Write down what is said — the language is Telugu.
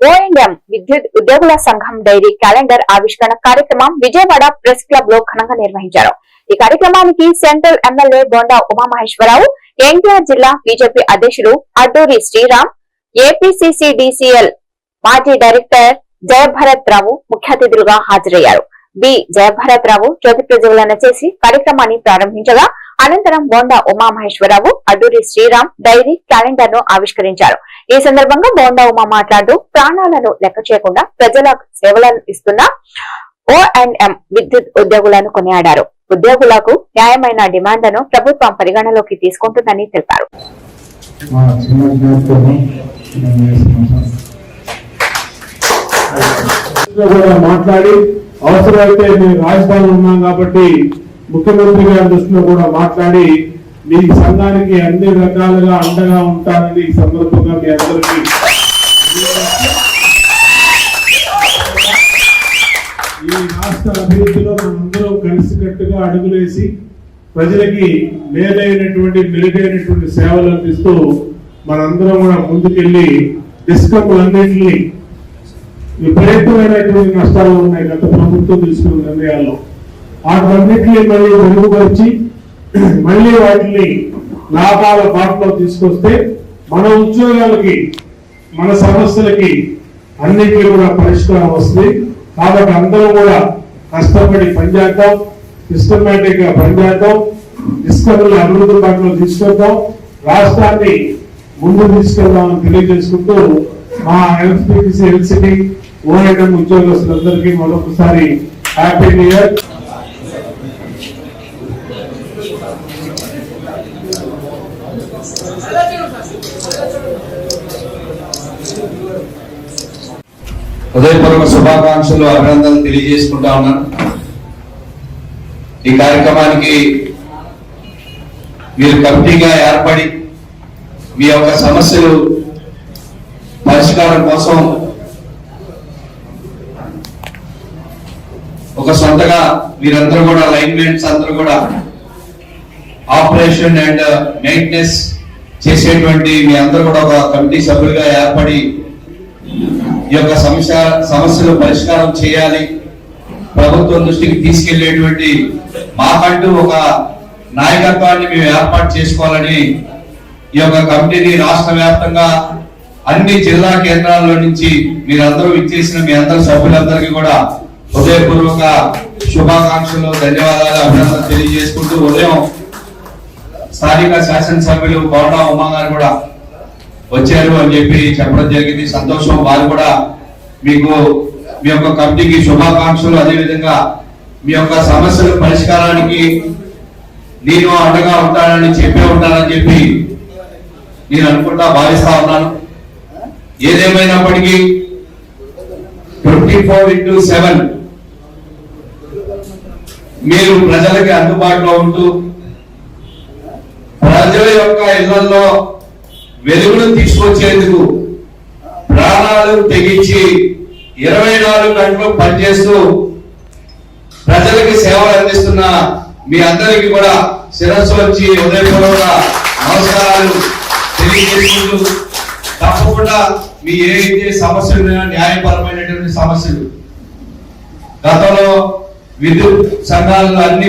ఓఎంఎం విద్యుత్ ఉద్యోగుల సంఘం డైరీ క్యాలెండర్ ఆవిష్కరణ కార్యక్రమం విజయవాడ ప్రెస్ క్లబ్లో ఘనంగా నిర్వహించారు. ఈ కార్యక్రమానికి సెంట్రల్ ఎమ్మెల్యే బొండా ఉమామహేశ్వరరావు ఎన్టీఆర్ జిల్లా బీజేపీ అధ్యక్షుడు అడ్డూరి శ్రీరామ్ ఏపీసీసీడీసీఎల్ మాజీ డైరెక్టర్ జయభరత్ రావు ముఖ్య అతిథులుగా హాజరయ్యారు. బి. జయభరత్ రావు జ్యోతి ప్రజ్వలన చేసి కార్యక్రమాన్ని ప్రారంభించగా అనంతరం బోండా ఉమామహేశ్వరరావు అడ్డూరి శ్రీరామ్ డైరీ క్యాలెండర్ను ఆవిష్కరించారు. ఈ సందర్భంగా బోండా ఉమా మాట్లాడుతూ ప్రాణాలను లెక్క చేయకుండా ప్రజలకు సేవలను ఇస్తున్న ఓ ఎం విద్యుత్ ఉద్యోగులను కొనియాడారు. ఉద్యోగులకు న్యాయమైన డిమాండ్లను ప్రభుత్వం పరిగణలోకి తీసుకుంటుందని తెలిపారు. మాట్లాడి అవసరమైతే మేము రాజధాని ఉన్నాం కాబట్టి ముఖ్యమంత్రి గారి దృష్టిలో కూడా మాట్లాడి మీ సంఘానికి అన్ని రకాలుగా అండగా ఉంటానని ఈ సందర్భంగా మీ అందరికీ ఈ రాష్ట్ర అభివృద్ధిలో మనందరం కలిసికట్టుగా అడుగులేసి ప్రజలకి మేలైనటువంటి మెరుగైనటువంటి సేవలు అందిస్తూ మనందరం కూడా ముందుకెళ్ళి డిస్కమ్లన్నింటినీ విపరీతమైనటువంటి నష్టాలు ఉన్నాయి గత ప్రభుత్వం తీసుకున్న నిర్ణయాల్లో. వాటన్నిటిని మళ్ళీ మెరుగుపరిచి మళ్ళీ వాటిని లాభాల బాటలో తీసుకొస్తే మన ఉద్యోగాలకి మన సమస్యలకి అన్నిటికీ కూడా పరిష్కారం వస్తుంది. కాబట్టి అందరూ కూడా కష్టపడి పనిచేద్దాం సిస్టమేటిక్గా పనిచేద్దాం డిస్కవరీ అభివృద్ధి బాటలో తీసుకొద్దాం రాష్ట్రాన్ని ముందు తీసుకెళ్దామని తెలియజేసుకుంటూ మా ఎల్సిసి ఎల్సిటీ ఓఎడం ఉద్యోగస్తులందరికీ మరొకసారి హ్యాపీ న్యూ ఇయర్. హృదయపూర్వక శుభాకాంక్షలు అభినందనలు తెలియజేసుకుంటా ఉన్నాను. ఈ కార్యక్రమానికి మీరు కమిటీగా ఏర్పడి మీ యొక్క సమస్యలు పరిష్కారం కోసం ఒక సొంతగా మీరందరూ కూడా లైన్మెన్స్ అందరూ కూడా ఆపరేషన్ అండ్ మెయింటెనెన్స్ చేసేటువంటి మీ అందరూ కూడా ఒక కమిటీ సభ్యులుగా ఏర్పడి ఈ యొక్క సమస్య సమస్యలు పరిష్కారం చేయాలి. ప్రభుత్వం దృష్టికి తీసుకెళ్ళేటువంటి మాకంటూ ఒక నాయకత్వాన్ని మేము ఏర్పాటు చేసుకోవాలని ఈ యొక్క కమిటీని రాష్ట్ర వ్యాప్తంగా అన్ని జిల్లా కేంద్రాల్లో నుంచి మీరందరూ ఇచ్చేసిన మీ అందరి సభ్యులందరికీ కూడా హృదయపూర్వక శుభాకాంక్షలు ధన్యవాదాలు అభినందనలు తెలియజేసుకుంటూ ఉదయం స్థానిక శాసనసభ్యులు బోండా ఉమా గారు కూడా వచ్చారు అని చెప్పి చెప్పడం జరిగింది. సంతోషం. వారు కూడా మీకు మీ యొక్క కమిటీకి శుభాకాంక్షలు. అదేవిధంగా మీ యొక్క సమస్యల పరిష్కారానికి నేను అండగా ఉంటానని చెప్పే ఉంటానని చెప్పి నేను అనుకుంటా భావిస్తా ఉన్నాను. ఏదేమైనప్పటికీ ట్వంటీ ఫోర్ ఇంటూ సెవెన్ మీరు ప్రజలకి అందుబాటులో ఉంటూ ప్రజల యొక్క ఇళ్ళలో వెలుగును తీసుకొచ్చేందుకు ప్రాణాలు తెగించి ఇరవై నాలుగు గంటలు పనిచేస్తూ ప్రజలకి సేవలు అందిస్తున్న మీ అందరికీ కూడా శిరస్సు వచ్చి ఉదయపూర్వక నమస్కారాలు తెలియజేసుకుంటూ తప్పకుండా మీ ఏదైతే సమస్యలు న్యాయపరమైనటువంటి సమస్యలు గతంలో విద్యుత్ సంఘాలు అన్ని